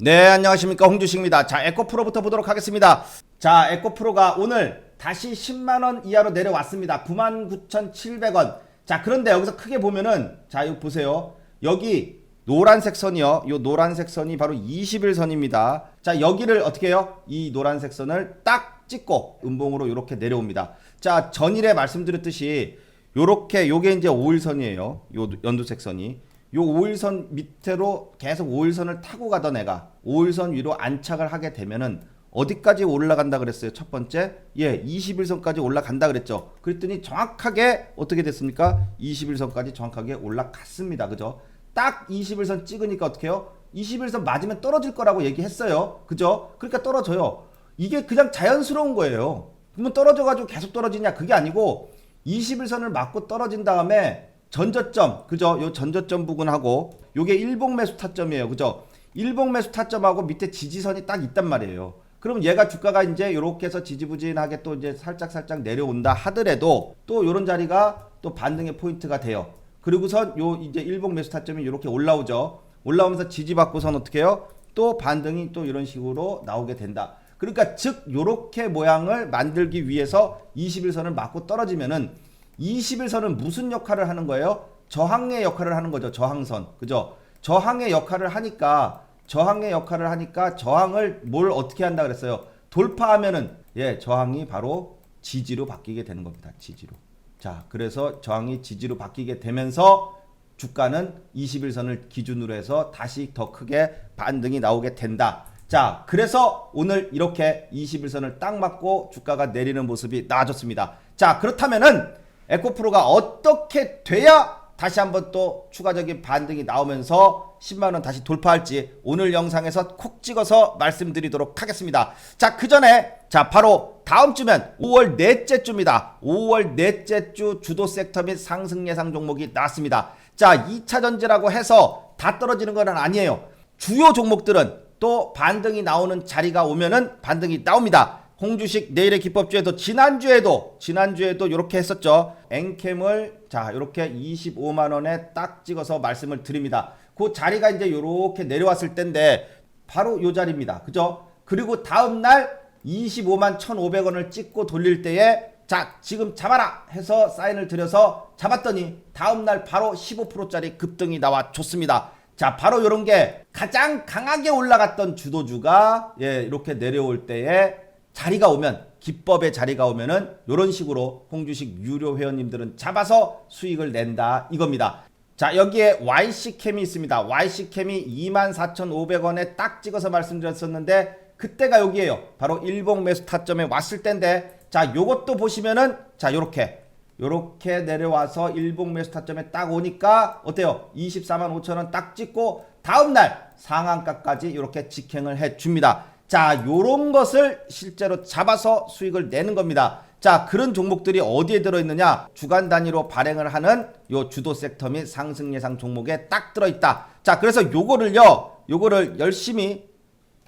네, 안녕하십니까. 홍주식입니다. 자, 에코프로부터 보도록 하겠습니다. 자, 에코프로가 오늘 다시 10만원 이하로 내려왔습니다. 99,700원. 자, 그런데 여기서 크게 보면은, 자, 이거 보세요. 여기 노란색 선이요. 이 노란색 선이 바로 20일 선입니다. 자, 여기를 어떻게 해요? 이 노란색 선을 딱 찍고 음봉으로 이렇게 내려옵니다. 자, 전일에 말씀드렸듯이 요렇게 요게 이제 5일 선이에요. 요 연두색 선이. 요 5일선 밑으로 계속 5일선을 타고 가던 애가 5일선 위로 안착을 하게 되면은 어디까지 올라간다 그랬어요? 첫 번째. 예, 21선까지 올라간다 그랬죠. 그랬더니 정확하게 어떻게 됐습니까? 21선까지 정확하게 올라갔습니다. 그죠? 딱 21선 찍으니까 어떻게 해요? 21선 맞으면 떨어질 거라고 얘기했어요. 그죠? 그러니까 떨어져요. 이게 그냥 자연스러운 거예요. 그러면 떨어져가지고 계속 떨어지냐? 그게 아니고 21선을 맞고 떨어진 다음에 전저점, 그죠? 요 전저점 부근하고 요게 일봉 매수 타점이에요. 그죠? 일봉 매수 타점하고 밑에 지지선이 딱 있단 말이에요. 그럼 얘가 주가가 이제 요렇게 해서 지지부진하게 또 이제 살짝 살짝 내려온다 하더라도 또 요런 자리가 또 반등의 포인트가 돼요. 그리고선 요 이제 일봉 매수 타점이 요렇게 올라오죠. 올라오면서 지지받고선 어떻게 해요? 또 반등이 또 이런 식으로 나오게 된다. 그러니까 즉 요렇게 모양을 만들기 위해서 21선을 맞고 떨어지면은 21선은 무슨 역할을 하는 거예요? 저항의 역할을 하는 거죠. 저항선. 그죠? 저항의 역할을 하니까 저항의 역할을 하니까 저항을 뭘 어떻게 한다 그랬어요? 돌파하면은 예, 저항이 바로 지지로 바뀌게 되는 겁니다. 지지로. 자, 그래서 저항이 지지로 바뀌게 되면서 주가는 21선을 기준으로 해서 다시 더 크게 반등이 나오게 된다. 자, 그래서 오늘 이렇게 21선을 딱 맞고 주가가 내리는 모습이 나아졌습니다. 자, 그렇다면은 에코프로가 어떻게 돼야 다시 한번 또 추가적인 반등이 나오면서 10만원 다시 돌파할지 오늘 영상에서 콕 찍어서 말씀드리도록 하겠습니다. 자, 그 전에 자, 바로 다음 주면 5월 넷째 주입니다. 5월 넷째 주 주도 섹터 및 상승 예상 종목이 나왔습니다. 자, 2차 전지라고 해서 다 떨어지는 건 아니에요. 주요 종목들은 또 반등이 나오는 자리가 오면은 반등이 나옵니다. 홍주식 내일의 기법주에도 지난주에도 지난주에도 이렇게 했었죠. 엔캠을 자 이렇게 25만 원에 딱 찍어서 말씀을 드립니다. 그 자리가 이제 이렇게 내려왔을 때인데 바로 요 자리입니다. 그죠? 그리고 다음 날 25만 1,500원을 찍고 돌릴 때에 자 지금 잡아라 해서 사인을 드려서 잡았더니 다음 날 바로 15%짜리 급등이 나와 줬습니다. 자, 바로 이런 게 가장 강하게 올라갔던 주도주가 예, 이렇게 내려올 때에 자리가 오면 기법의 자리가 오면은 이런 식으로 홍주식 유료 회원님들은 잡아서 수익을 낸다 이겁니다. 자, 여기에 YC캠이 있습니다. YC캠이 24,500원에 딱 찍어서 말씀드렸었는데 그때가 여기에요. 바로 일봉 매수 타점에 왔을 때인데 자, 요것도 보시면은 자, 요렇게 요렇게 내려와서 일봉 매수 타점에 딱 오니까 어때요? 24만 5천원 딱 찍고 다음날 상한가까지 이렇게 직행을 해 줍니다. 자, 요런 것을 실제로 잡아서 수익을 내는 겁니다. 자, 그런 종목들이 어디에 들어있느냐? 주간 단위로 발행을 하는 요 주도 섹터 및 상승 예상 종목에 딱 들어있다. 자, 그래서 요거를요, 요거를 열심히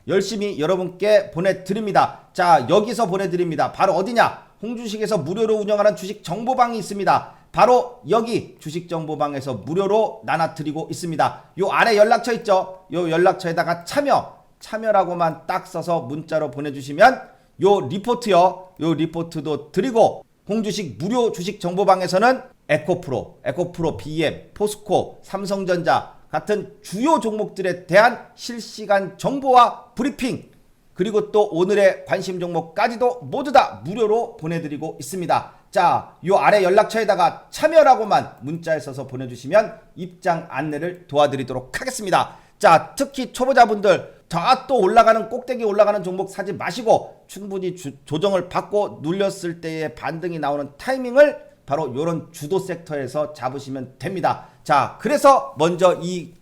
열심히 여러분께 보내드립니다. 자, 여기서 보내드립니다. 바로 어디냐? 홍주식에서 무료로 운영하는 주식 정보방이 있습니다. 바로 여기 주식 정보방에서 무료로 나눠드리고 있습니다. 요 아래 연락처 있죠? 요 연락처에다가 참여, 참여라고만 딱 써서 문자로 보내주시면 요 리포트요. 요 리포트도 드리고 홍주식 무료 주식 정보방에서는 에코프로, 에코프로 BM, 포스코, 삼성전자 같은 주요 종목들에 대한 실시간 정보와 브리핑 그리고 또 오늘의 관심 종목까지도 모두 다 무료로 보내드리고 있습니다. 자, 요 아래 연락처에다가 참여라고만 문자에 써서 보내주시면 입장 안내를 도와드리도록 하겠습니다. 자, 특히 초보자분들 다 또 올라가는 꼭대기 올라가는 종목 사지 마시고 충분히 주- 조정을 받고 눌렸을 때의 반등이 나오는 타이밍을 바로 요런 주도 섹터에서 잡으시면 됩니다. 자, 그래서 먼저 이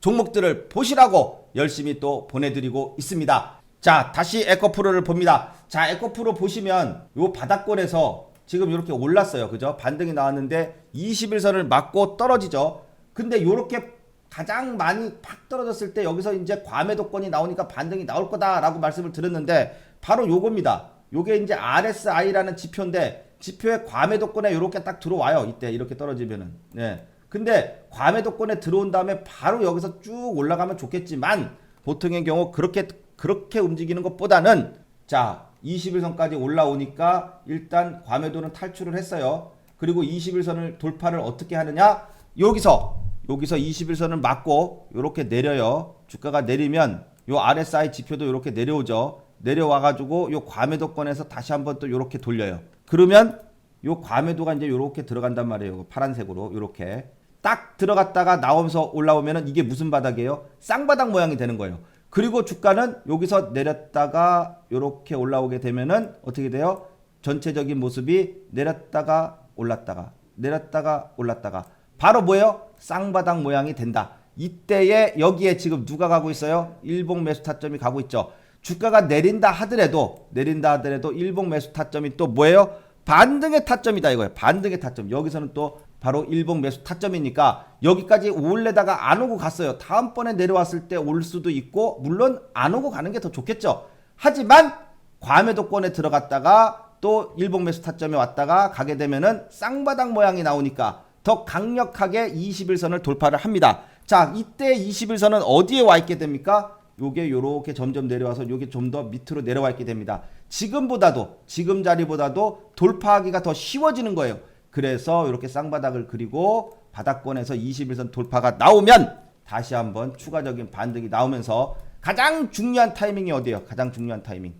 종목들을 보시라고 열심히 또 보내드리고 있습니다. 자, 다시 에코프로를 봅니다. 자, 에코프로 보시면 요 바닥권에서 지금 이렇게 올랐어요. 그죠? 반등이 나왔는데 21선을 맞고 떨어지죠. 근데 요렇게 가장 많이 팍 떨어졌을 때 여기서 이제 과매도권이 나오니까 반등이 나올 거다라고 말씀을 드렸는데 바로 요겁니다. 요게 이제 RSI라는 지표인데 지표의 과매도권에 이렇게 딱 들어와요. 이때 이렇게 떨어지면은. 네. 근데 과매도권에 들어온 다음에 바로 여기서 쭉 올라가면 좋겠지만 보통의 경우 그렇게 그렇게 움직이는 것보다는 자 21선까지 올라오니까 일단 과매도는 탈출을 했어요. 그리고 21선을 돌파를 어떻게 하느냐? 여기서 여기서 21선을 맞고 이렇게 내려요. 주가가 내리면 요 RSI 지표도 이렇게 내려오죠. 내려와 가지고 요 과매도권에서 다시 한번 또 이렇게 돌려요. 그러면 요 과매도가 이제 이렇게 들어간단 말이에요. 파란색으로 이렇게 딱 들어갔다가 나오면서 올라오면은 이게 무슨 바닥이에요? 쌍바닥 모양이 되는 거예요. 그리고 주가는 여기서 내렸다가 이렇게 올라오게 되면은 어떻게 돼요? 전체적인 모습이 내렸다가 올랐다가 내렸다가 올랐다가 바로 뭐예요? 쌍바닥 모양이 된다. 이때에 여기에 지금 누가 가고 있어요? 일봉 매수 타점이 가고 있죠. 주가가 내린다 하더라도 내린다 하더라도 일봉 매수 타점이 또 뭐예요? 반등의 타점이다 이거예요. 반등의 타점. 여기서는 또 바로 일봉 매수 타점이니까 여기까지 올래다가 안 오고 갔어요. 다음번에 내려왔을 때 올 수도 있고 물론 안 오고 가는 게 더 좋겠죠. 하지만 과매도권에 들어갔다가 또 일봉 매수 타점에 왔다가 가게 되면은 쌍바닥 모양이 나오니까 더 강력하게 21선을 돌파를 합니다. 자, 이때 21선은 어디에 와 있게 됩니까? 요게 요렇게 점점 내려와서 요게 좀 더 밑으로 내려와 있게 됩니다. 지금보다도 지금 자리보다도 돌파하기가 더 쉬워지는 거예요. 그래서 이렇게 쌍바닥을 그리고 바닥권에서 21선 돌파가 나오면 다시 한번 추가적인 반등이 나오면서 가장 중요한 타이밍이 어디예요? 가장 중요한 타이밍.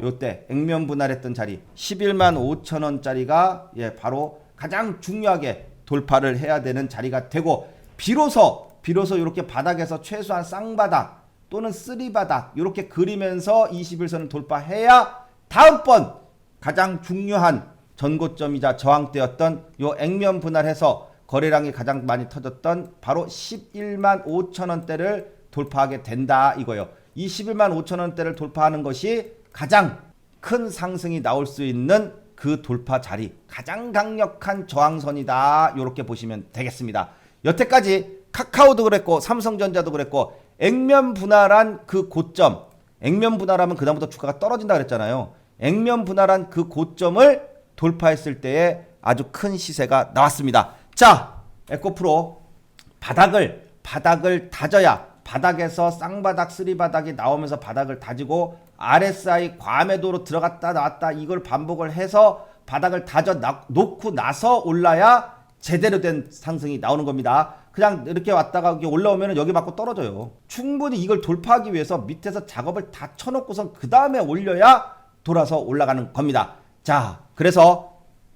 요때 액면 분할했던 자리 11만 5천 원짜리가 예 바로 가장 중요하게 돌파를 해야 되는 자리가 되고 비로소 비로소 이렇게 바닥에서 최소한 쌍바닥 또는 쓰리바닥 이렇게 그리면서 21선을 돌파해야 다음번 가장 중요한 전고점이자 저항대였던 요 액면 분할해서 거래량이 가장 많이 터졌던 바로 11만 5천 원대를 돌파하게 된다 이거예요. 이 11만 5천 원대를 돌파하는 것이 가장 큰 상승이 나올 수 있는 그 돌파 자리, 가장 강력한 저항선이다. 이렇게 보시면 되겠습니다. 여태까지 카카오도 그랬고 삼성전자도 그랬고 액면 분할한 그 고점, 액면 분할하면 그다음부터 주가가 떨어진다 그랬잖아요. 액면 분할한 그 고점을 돌파했을 때에 아주 큰 시세가 나왔습니다. 자, 에코프로 바닥을 바닥을 다져야 바닥에서 쌍바닥 쓰리바닥이 나오면서 바닥을 다지고 RSI 과매도로 들어갔다 나왔다 이걸 반복을 해서 바닥을 다져 나- 놓고 나서 올라야 제대로 된 상승이 나오는 겁니다. 그냥 이렇게 왔다가 올라오면 여기 맞고 떨어져요. 충분히 이걸 돌파하기 위해서 밑에서 작업을 다 쳐놓고선 그 다음에 올려야 돌아서 올라가는 겁니다. 자, 그래서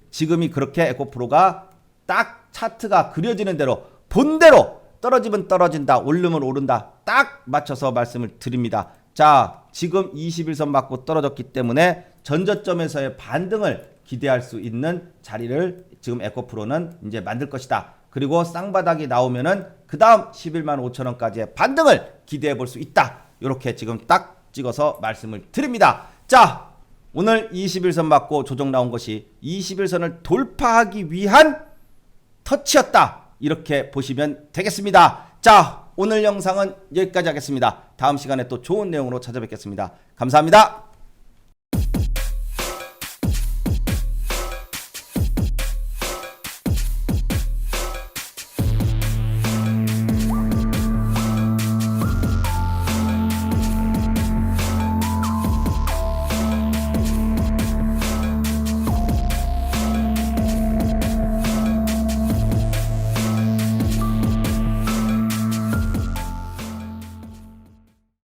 지금이 그렇게 에코프로가 딱 차트가 그려지는 대로 본대로 떨어지면 떨어진다 오르면 오른다 딱 맞춰서 말씀을 드립니다. 자 지금 21선 맞고 떨어졌기 때문에 전저점에서의 반등을 기대할 수 있는 자리를 지금 에코프로는 이제 만들 것이다. 그리고 쌍바닥이 나오면은 그 다음 11만 5천 원까지의 반등을 기대해 볼 수 있다. 이렇게 지금 딱 찍어서 말씀을 드립니다. 자 오늘 21선 맞고 조정 나온 것이 21선을 돌파하기 위한 터치였다. 이렇게 보시면 되겠습니다. 자, 오늘 영상은 여기까지 하겠습니다. 다음 시간에 또 좋은 내용으로 찾아뵙겠습니다. 감사합니다.